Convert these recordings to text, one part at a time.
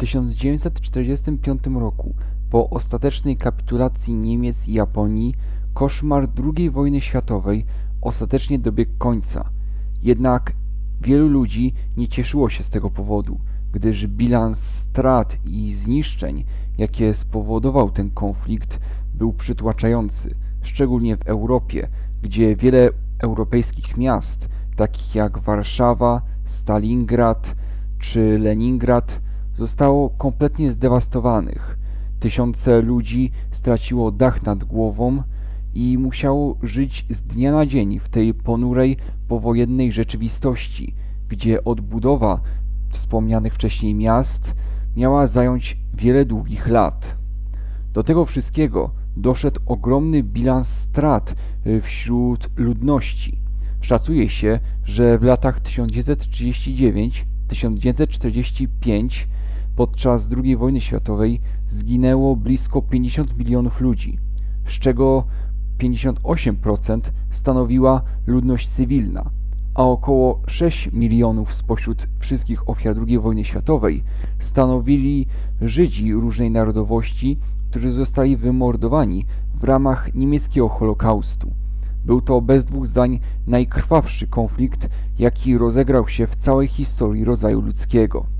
1945 roku, po ostatecznej kapitulacji Niemiec i Japonii, koszmar II wojny światowej ostatecznie dobiegł końca. Jednak wielu ludzi nie cieszyło się z tego powodu, gdyż bilans strat i zniszczeń, jakie spowodował ten konflikt, był przytłaczający, szczególnie w Europie, gdzie wiele europejskich miast, takich jak Warszawa, Stalingrad czy Leningrad, zostało kompletnie zdewastowanych. Tysiące ludzi straciło dach nad głową i musiało żyć z dnia na dzień w tej ponurej, powojennej rzeczywistości, gdzie odbudowa wspomnianych wcześniej miast miała zająć wiele długich lat. Do tego wszystkiego doszedł ogromny bilans strat y, wśród ludności. Szacuje się, że w latach 1939-1945 podczas II wojny światowej zginęło blisko 50 milionów ludzi, z czego 58% stanowiła ludność cywilna, a około 6 milionów spośród wszystkich ofiar II wojny światowej stanowili Żydzi różnej narodowości, którzy zostali wymordowani w ramach niemieckiego Holokaustu. Był to bez dwóch zdań najkrwawszy konflikt, jaki rozegrał się w całej historii rodzaju ludzkiego.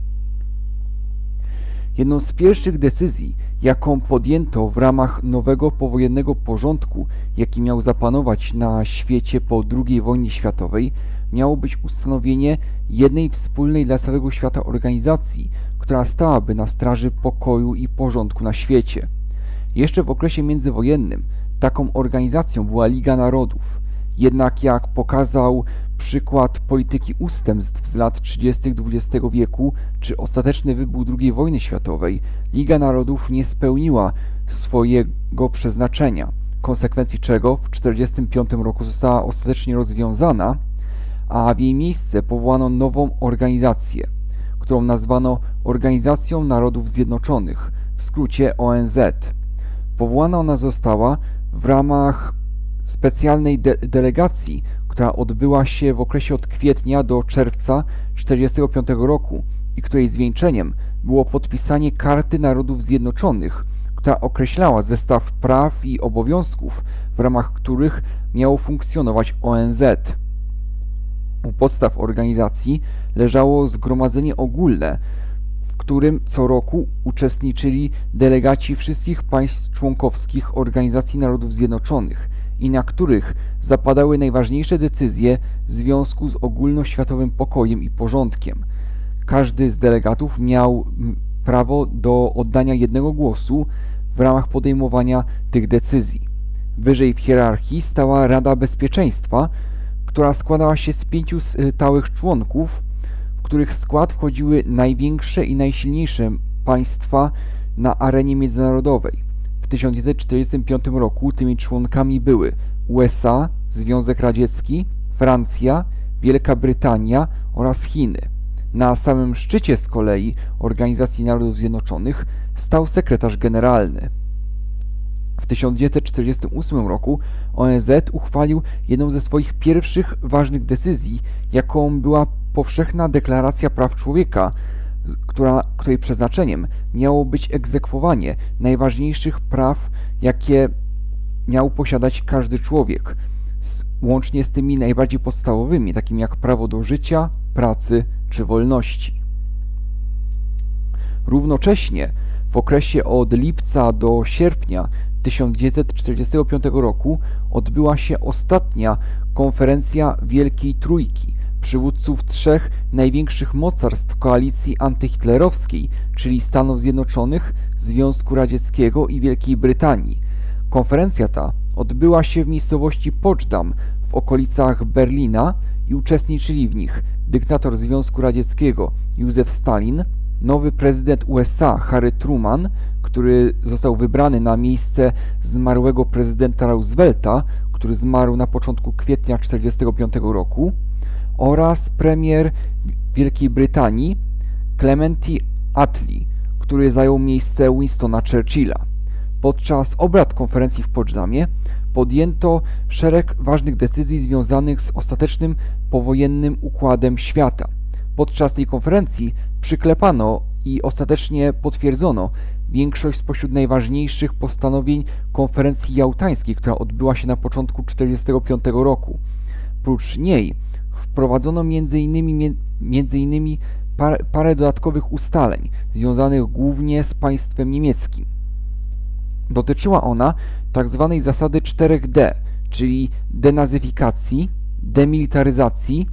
Jedną z pierwszych decyzji, jaką podjęto w ramach nowego powojennego porządku, jaki miał zapanować na świecie po II wojnie światowej, miało być ustanowienie jednej wspólnej dla całego świata organizacji, która stałaby na straży pokoju i porządku na świecie. Jeszcze w okresie międzywojennym taką organizacją była Liga Narodów. Jednak jak pokazał przykład polityki ustępstw z lat 30. XX wieku czy ostateczny wybuch II wojny światowej, Liga Narodów nie spełniła swojego przeznaczenia, konsekwencji czego w 1945 roku została ostatecznie rozwiązana, a w jej miejsce powołano nową organizację, którą nazwano Organizacją Narodów Zjednoczonych, w skrócie ONZ. Powołana ona została w ramach specjalnej de delegacji, która odbyła się w okresie od kwietnia do czerwca 1945 roku i której zwieńczeniem było podpisanie Karty Narodów Zjednoczonych, która określała zestaw praw i obowiązków, w ramach których miało funkcjonować ONZ. U podstaw organizacji leżało Zgromadzenie Ogólne, w którym co roku uczestniczyli delegaci wszystkich państw członkowskich Organizacji Narodów Zjednoczonych i na których zapadały najważniejsze decyzje w związku z ogólnoświatowym pokojem i porządkiem. Każdy z delegatów miał prawo do oddania jednego głosu w ramach podejmowania tych decyzji. Wyżej w hierarchii stała Rada Bezpieczeństwa, która składała się z pięciu stałych członków, w których skład wchodziły największe i najsilniejsze państwa na arenie międzynarodowej. W 1945 roku tymi członkami były USA, Związek Radziecki, Francja, Wielka Brytania oraz Chiny. Na samym szczycie z kolei Organizacji Narodów Zjednoczonych stał sekretarz generalny. W 1948 roku ONZ uchwalił jedną ze swoich pierwszych ważnych decyzji, jaką była powszechna deklaracja praw człowieka, która, której przeznaczeniem miało być egzekwowanie najważniejszych praw, jakie miał posiadać każdy człowiek, łącznie z tymi najbardziej podstawowymi, takimi jak prawo do życia, pracy czy wolności. Równocześnie w okresie od lipca do sierpnia 1945 roku odbyła się ostatnia konferencja Wielkiej Trójki, przywódców trzech największych mocarstw koalicji antyhitlerowskiej, czyli Stanów Zjednoczonych, Związku Radzieckiego i Wielkiej Brytanii. Konferencja ta odbyła się w miejscowości Poczdam w okolicach Berlina i uczestniczyli w nich dyktator Związku Radzieckiego Józef Stalin, nowy prezydent USA Harry Truman, który został wybrany na miejsce zmarłego prezydenta Roosevelta, który zmarł na początku kwietnia 1945 roku, oraz premier Wielkiej Brytanii Clementi Attlee, który zajął miejsce Winstona Churchilla. Podczas obrad konferencji w Poczdamie podjęto szereg ważnych decyzji związanych z ostatecznym powojennym układem świata. Podczas tej konferencji przyklepano i ostatecznie potwierdzono większość spośród najważniejszych postanowień konferencji jałtańskiej, która odbyła się na początku 1945 roku. Prócz niej wprowadzono m.in. innymi parę, parę dodatkowych ustaleń związanych głównie z państwem niemieckim. Dotyczyła ona tzw. Tak zasady 4D, czyli denazyfikacji, demilitaryzacji,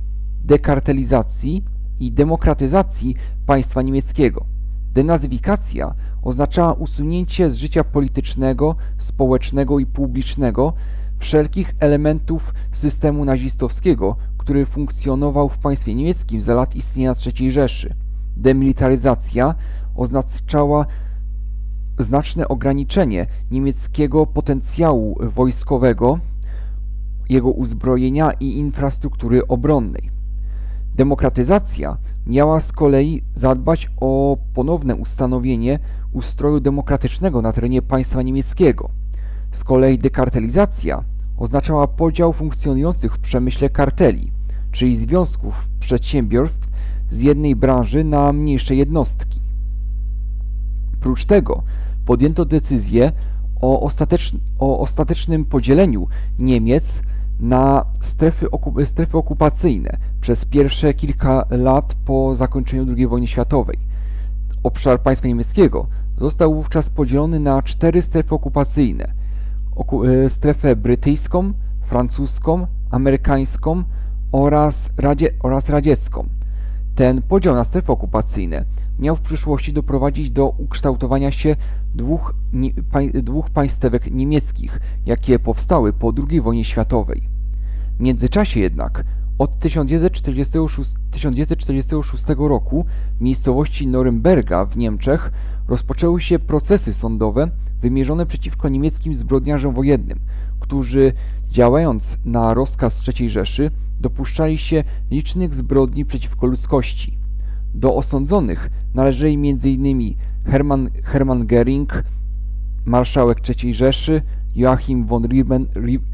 dekartelizacji i demokratyzacji państwa niemieckiego. Denazyfikacja oznaczała usunięcie z życia politycznego, społecznego i publicznego wszelkich elementów systemu nazistowskiego, który funkcjonował w państwie niemieckim za lat istnienia III Rzeszy. Demilitaryzacja oznaczała znaczne ograniczenie niemieckiego potencjału wojskowego, jego uzbrojenia i infrastruktury obronnej. Demokratyzacja miała z kolei zadbać o ponowne ustanowienie ustroju demokratycznego na terenie państwa niemieckiego. Z kolei dekartelizacja oznaczała podział funkcjonujących w przemyśle karteli, czyli związków przedsiębiorstw z jednej branży na mniejsze jednostki. Prócz tego podjęto decyzję o, ostatecz o ostatecznym podzieleniu Niemiec na strefy, oku strefy okupacyjne przez pierwsze kilka lat po zakończeniu II wojny światowej. Obszar państwa niemieckiego został wówczas podzielony na cztery strefy okupacyjne. Oku e, strefę brytyjską, francuską, amerykańską oraz, radzie oraz radziecką. Ten podział na strefy okupacyjne miał w przyszłości doprowadzić do ukształtowania się dwóch, nie, dwóch niemieckich, jakie powstały po II wojnie światowej. W międzyczasie jednak od 1946, 1946 roku w miejscowości Norymberga w Niemczech rozpoczęły się procesy sądowe wymierzone przeciwko niemieckim zbrodniarzom wojennym, którzy działając na rozkaz III Rzeszy dopuszczali się licznych zbrodni przeciwko ludzkości. Do osądzonych należeli m.in. Hermann, Hermann Göring, marszałek III Rzeszy, Joachim von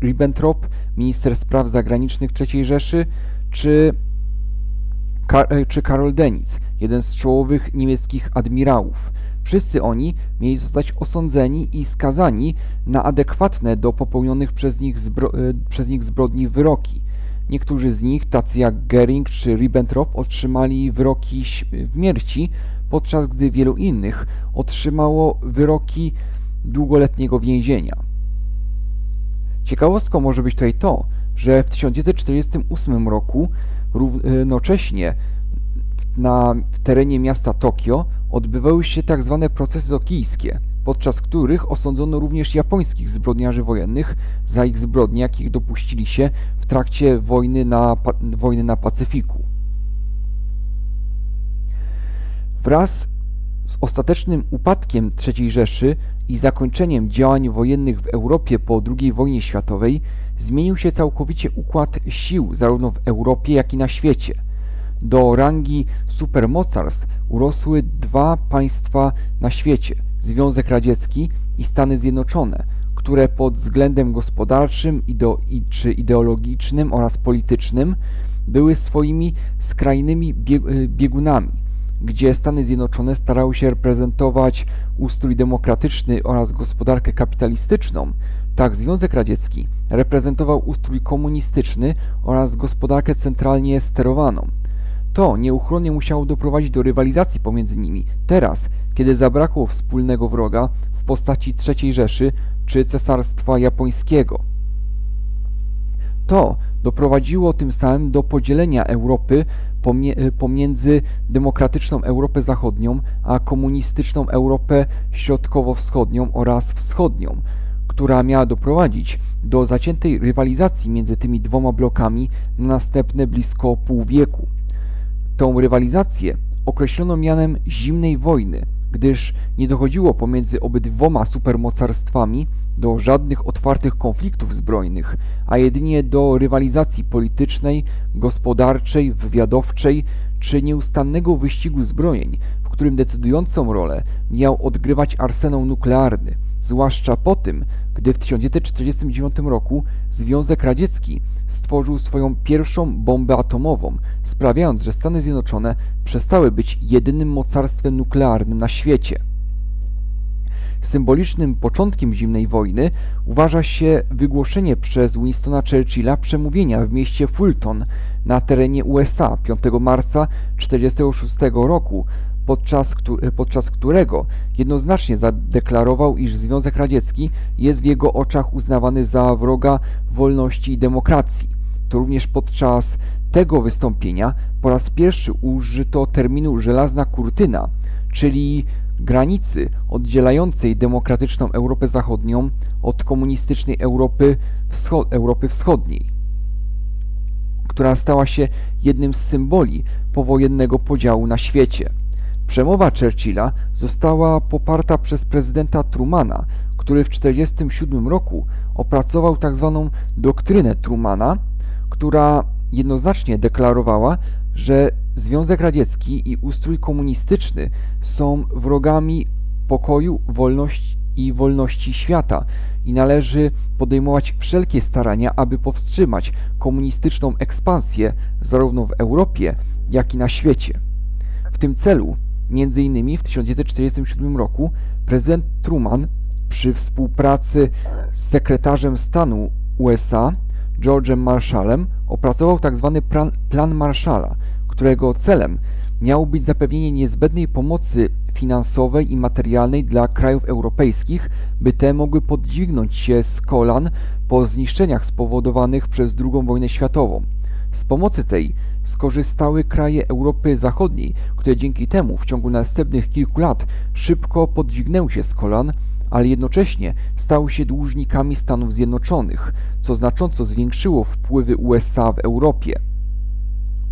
Ribbentrop, minister spraw zagranicznych III Rzeszy, czy, czy Karol Denitz, jeden z czołowych niemieckich admirałów. Wszyscy oni mieli zostać osądzeni i skazani na adekwatne do popełnionych przez nich, zbro, e, przez nich zbrodni wyroki. Niektórzy z nich, tacy jak Gering czy Ribbentrop, otrzymali wyroki śmierci, podczas gdy wielu innych otrzymało wyroki długoletniego więzienia. Ciekawostką może być tutaj to, że w 1948 roku równocześnie na, w terenie miasta Tokio odbywały się tzw. Tak procesy tokijskie, podczas których osądzono również japońskich zbrodniarzy wojennych za ich zbrodnie, jakich dopuścili się w trakcie wojny na, wojny na Pacyfiku. Wraz z ostatecznym upadkiem III Rzeszy i zakończeniem działań wojennych w Europie po II wojnie światowej zmienił się całkowicie układ sił zarówno w Europie, jak i na świecie. Do rangi supermocarstw urosły dwa państwa na świecie Związek Radziecki i Stany Zjednoczone, które pod względem gospodarczym i czy ideologicznym oraz politycznym były swoimi skrajnymi biegunami gdzie Stany Zjednoczone starały się reprezentować ustrój demokratyczny oraz gospodarkę kapitalistyczną, tak Związek Radziecki reprezentował ustrój komunistyczny oraz gospodarkę centralnie sterowaną. To nieuchronnie musiało doprowadzić do rywalizacji pomiędzy nimi. Teraz, kiedy zabrakło wspólnego wroga w postaci III Rzeszy czy Cesarstwa Japońskiego. To doprowadziło tym samym do podzielenia Europy pomiędzy demokratyczną Europę Zachodnią a komunistyczną Europę Środkowo-Wschodnią oraz Wschodnią, która miała doprowadzić do zaciętej rywalizacji między tymi dwoma blokami na następne blisko pół wieku. Tą rywalizację określono mianem zimnej wojny, gdyż nie dochodziło pomiędzy obydwoma supermocarstwami do żadnych otwartych konfliktów zbrojnych, a jedynie do rywalizacji politycznej, gospodarczej, wywiadowczej czy nieustannego wyścigu zbrojeń, w którym decydującą rolę miał odgrywać arsenał nuklearny, zwłaszcza po tym, gdy w 1949 roku Związek Radziecki stworzył swoją pierwszą bombę atomową, sprawiając, że Stany Zjednoczone przestały być jedynym mocarstwem nuklearnym na świecie. Symbolicznym początkiem zimnej wojny uważa się wygłoszenie przez Winstona Churchilla przemówienia w mieście Fulton na terenie USA 5 marca 1946 roku, podczas, podczas którego jednoznacznie zadeklarował, iż Związek Radziecki jest w jego oczach uznawany za wroga wolności i demokracji. To również podczas tego wystąpienia po raz pierwszy użyto terminu żelazna kurtyna, czyli granicy oddzielającej demokratyczną Europę Zachodnią od komunistycznej Europy, wscho- Europy Wschodniej, która stała się jednym z symboli powojennego podziału na świecie. Przemowa Churchilla została poparta przez prezydenta Trumana, który w 1947 roku opracował tzw. doktrynę Trumana, która jednoznacznie deklarowała, że Związek Radziecki i ustrój komunistyczny są wrogami pokoju, wolności i wolności świata i należy podejmować wszelkie starania, aby powstrzymać komunistyczną ekspansję zarówno w Europie, jak i na świecie. W tym celu, między innymi w 1947 roku, prezydent Truman przy współpracy z sekretarzem stanu USA George'em Marshallem opracował tzw. Plan, plan Marshalla, którego celem miało być zapewnienie niezbędnej pomocy finansowej i materialnej dla krajów europejskich, by te mogły podźwignąć się z kolan po zniszczeniach spowodowanych przez II wojnę światową. Z pomocy tej skorzystały kraje Europy Zachodniej, które dzięki temu w ciągu następnych kilku lat szybko podźwignęły się z kolan, ale jednocześnie stały się dłużnikami Stanów Zjednoczonych, co znacząco zwiększyło wpływy USA w Europie.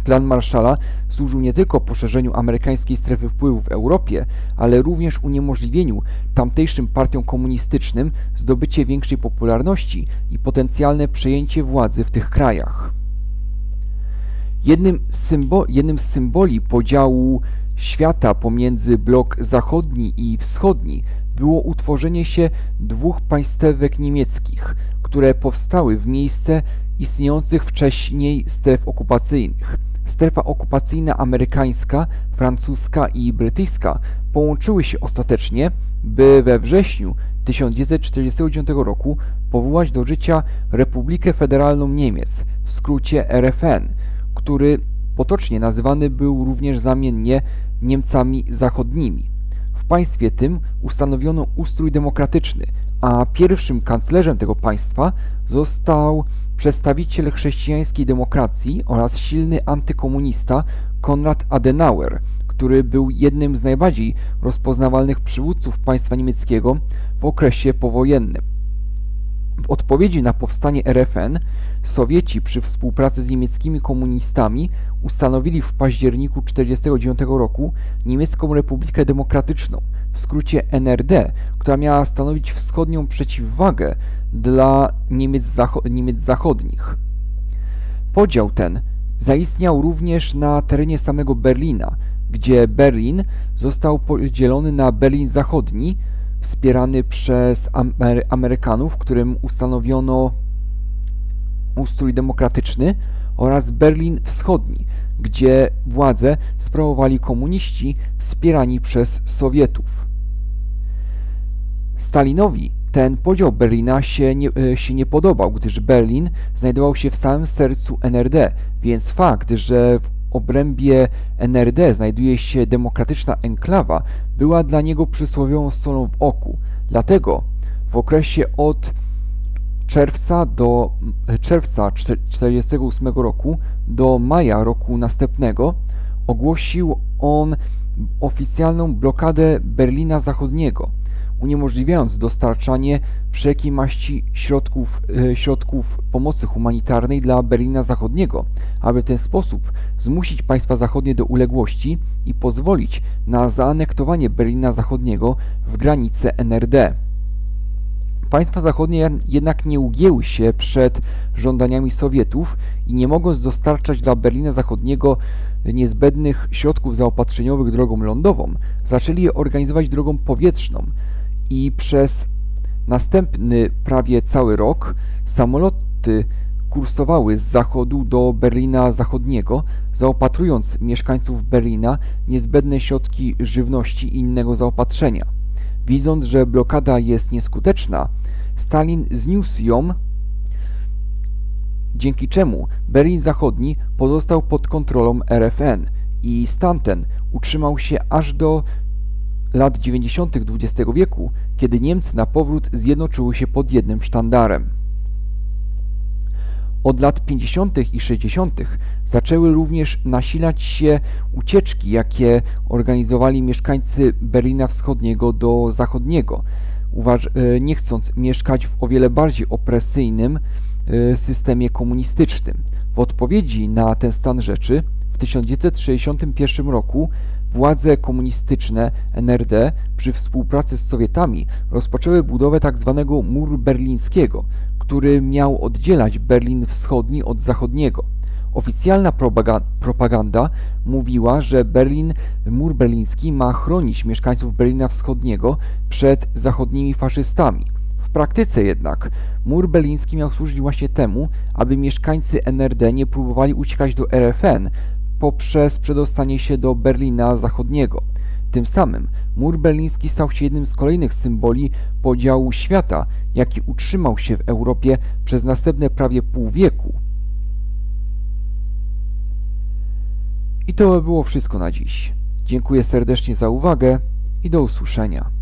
Plan Marshalla służył nie tylko poszerzeniu amerykańskiej strefy wpływów w Europie, ale również uniemożliwieniu tamtejszym partiom komunistycznym zdobycie większej popularności i potencjalne przejęcie władzy w tych krajach. Jednym z, jednym z symboli podziału świata pomiędzy blok zachodni i wschodni było utworzenie się dwóch państewek niemieckich, które powstały w miejsce istniejących wcześniej stref okupacyjnych. Strefa okupacyjna amerykańska, francuska i brytyjska połączyły się ostatecznie, by we wrześniu 1949 roku powołać do życia Republikę Federalną Niemiec, w skrócie RFN, który potocznie nazywany był również zamiennie Niemcami Zachodnimi. W państwie tym ustanowiono ustrój demokratyczny, a pierwszym kanclerzem tego państwa został przedstawiciel chrześcijańskiej demokracji oraz silny antykomunista Konrad Adenauer, który był jednym z najbardziej rozpoznawalnych przywódców państwa niemieckiego w okresie powojennym. W odpowiedzi na powstanie RFN Sowieci przy współpracy z niemieckimi komunistami ustanowili w październiku 1949 roku Niemiecką Republikę Demokratyczną, w skrócie NRD, która miała stanowić wschodnią przeciwwagę dla Niemiec, zacho Niemiec zachodnich. Podział ten zaistniał również na terenie samego Berlina, gdzie Berlin został podzielony na Berlin Zachodni, wspierany przez Amery Amerykanów, którym ustanowiono ustrój demokratyczny, oraz Berlin Wschodni, gdzie władzę sprawowali komuniści wspierani przez Sowietów. Stalinowi ten podział Berlina się nie, się nie podobał, gdyż Berlin znajdował się w samym sercu NRD, więc fakt, że w obrębie NRD znajduje się demokratyczna enklawa, była dla niego przysłowiową solą w oku. Dlatego w okresie od czerwca do czerwca 1948 roku do maja roku następnego ogłosił on oficjalną blokadę Berlina Zachodniego, uniemożliwiając dostarczanie wszelkiej maści środków, środków pomocy humanitarnej dla Berlina Zachodniego, aby w ten sposób zmusić państwa zachodnie do uległości i pozwolić na zaanektowanie Berlina Zachodniego w granice NRD. Państwa zachodnie jednak nie ugięły się przed żądaniami Sowietów i nie mogąc dostarczać dla Berlina Zachodniego niezbędnych środków zaopatrzeniowych drogą lądową, zaczęli je organizować drogą powietrzną i przez następny prawie cały rok samoloty kursowały z zachodu do Berlina Zachodniego, zaopatrując mieszkańców Berlina niezbędne środki żywności i innego zaopatrzenia. Widząc, że blokada jest nieskuteczna, Stalin zniósł ją, dzięki czemu Berlin Zachodni pozostał pod kontrolą RFN i stan ten utrzymał się aż do lat 90. XX wieku, kiedy Niemcy na powrót zjednoczyły się pod jednym sztandarem. Od lat 50. i 60. zaczęły również nasilać się ucieczki, jakie organizowali mieszkańcy Berlina Wschodniego do Zachodniego, e, nie chcąc mieszkać w o wiele bardziej opresyjnym e, systemie komunistycznym. W odpowiedzi na ten stan rzeczy w 1961 roku władze komunistyczne NRD przy współpracy z Sowietami rozpoczęły budowę tzw. muru berlińskiego, który miał oddzielać Berlin Wschodni od Zachodniego. Oficjalna propaga- propaganda mówiła, że Berlin, mur berliński ma chronić mieszkańców Berlina Wschodniego przed zachodnimi faszystami. W praktyce jednak mur berliński miał służyć właśnie temu, aby mieszkańcy NRD nie próbowali uciekać do RFN poprzez przedostanie się do Berlina Zachodniego. Tym samym mur berliński stał się jednym z kolejnych symboli podziału świata, jaki utrzymał się w Europie przez następne prawie pół wieku. I to by było wszystko na dziś. Dziękuję serdecznie za uwagę i do usłyszenia.